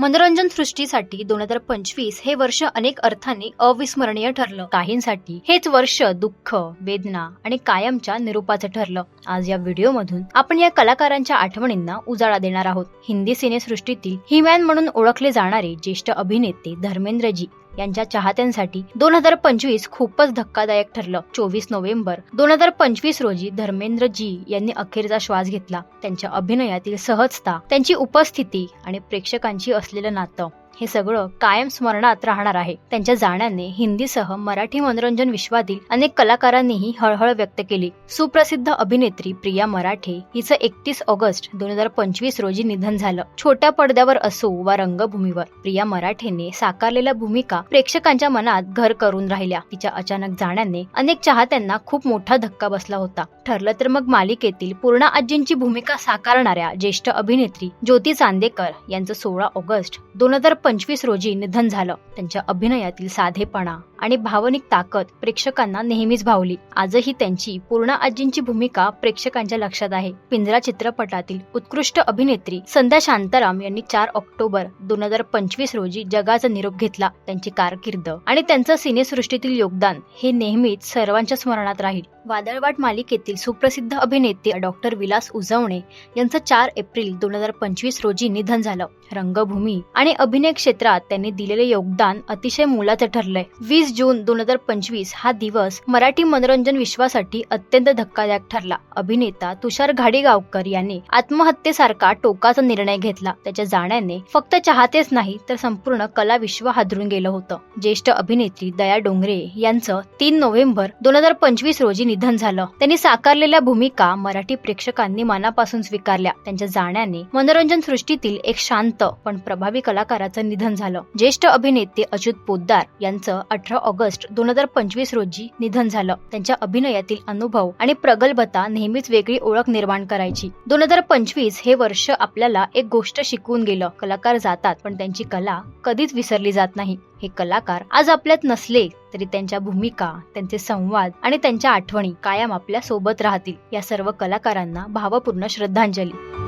मनोरंजन सृष्टीसाठी दोन हजार पंचवीस हे वर्ष अनेक अर्थांनी अविस्मरणीय ठरलं. काहींसाठी हेच वर्ष दुःख वेदना आणि कायमच्या निरूपाचं ठरलं. आज या व्हिडिओमधून आपण या कलाकारांच्या आठवणींना उजाळा देणार आहोत. हिंदी सिनेसृष्टीतील हिमॅन म्हणून ओळखले जाणारे ज्येष्ठ अभिनेते धर्मेंद्रजी. यांच्या चाहत्यांसाठी दोन हजार पंचवीस खूपच धक्कादायक ठरलं. चोवीस नोव्हेंबर दोन हजार पंचवीस रोजी धर्मेंद्र जी यांनी अखेरचा श्वास घेतला. त्यांच्या अभिनयातील सहजता त्यांची उपस्थिती आणि प्रेक्षकांची असलेलं नातं. हे सगळं कायम स्मरणात राहणार आहे. त्यांच्या जाण्याने हिंदीसह मराठी मनोरंजन विश्वातील अनेक कलाकारांनीही हळहळ व्यक्त केली. सुप्रसिद्ध अभिनेत्री प्रिया मराठे हिचं एकतीस ऑगस्ट दोन हजार पंचवीस रोजी निधन झालं. छोट्या पडद्यावर असो वा रंगभूमीवर प्रिया मराठेने साकारलेल्या भूमिका प्रेक्षकांच्या मनात घर करून राहिल्या. तिच्या अचानक जाण्याने अनेक चाहत्यांना खूप मोठा धक्का बसला होता. ठरलं तर मग मालिकेतील पूर्णा आजींची भूमिका साकारणाऱ्या ज्येष्ठ अभिनेत्री ज्योती चांदेकर यांचं सोळा ऑगस्ट दोन हजार पंचवीस रोजी निधन झालं. त्यांच्या अभिनयातील साधेपणा आणि भावनिक ताकद प्रेक्षकांना नेहमीच भावली. आजही त्यांची पूर्णा आजींची भूमिका प्रेक्षकांच्या लक्षात आहे. पिंजरा चित्रपटातील उत्कृष्ट अभिनेत्री संध्या शांताराम यांनी चार ऑक्टोबर दोन हजार पंचवीस रोजी जगाचा निरोप घेतला. त्यांची कारकीर्द आणि त्यांचं सिनेसृष्टीतील योगदान हे नेहमीच सर्वांच्या स्मरणात राहील. वादळवाट मालिकेतील सुप्रसिद्ध अभिनेते डॉक्टर विलास उजवणे यांचं चार एप्रिल दोन हजार पंचवीस रोजी निधन झालं. रंगभूमी आणि अभिनय क्षेत्रात त्यांनी दिलेले योगदान अतिशय मोलाचं ठरलंय. वीस जून दोन हजार पंचवीस हा दिवस मराठी मनोरंजन विश्वासाठी अत्यंत धक्कादायक ठरला. अभिनेता तुषार घाडीगावकर यांनी आत्महत्येसारखा टोकाचा निर्णय घेतला. त्याच्या जाण्याने फक्त चाहतेच नाही तर संपूर्ण कला विश्व हादरून गेलं होतं. ज्येष्ठ अभिनेत्री दया डोंगरे यांचं तीन नोव्हेंबर दोन हजार पंचवीस रोजी निधन झालं. त्यांनी साकारलेल्या भूमिका मराठी प्रेक्षकांनी मनापासून स्वीकारल्या. त्यांच्या जाण्याने मनोरंजन सृष्टीतील एक शांत पण प्रभावी कलाकाराचं निधन झालं. ज्येष्ठ अभिनेते अच्युत पोद्दार यांचं अठरा ऑगस्ट दोन हजार पंचवीस रोजी निधन झालं. त्यांच्या अभिनयातील अनुभव आणि प्रगल्भता नेहमीच वेगळी ओळख निर्माण करायची. दोन हजार पंचवीस हे वर्ष आपल्याला एक गोष्ट शिकवून गेलं. कलाकार जातात पण त्यांची कला कधीच विसरली जात नाही. हे कलाकार आज आपल्यात नसले तरी त्यांच्या भूमिका त्यांचे संवाद आणि त्यांच्या आठवणी कायम आपल्यासोबत राहतील. या सर्व कलाकारांना भावपूर्ण श्रद्धांजली.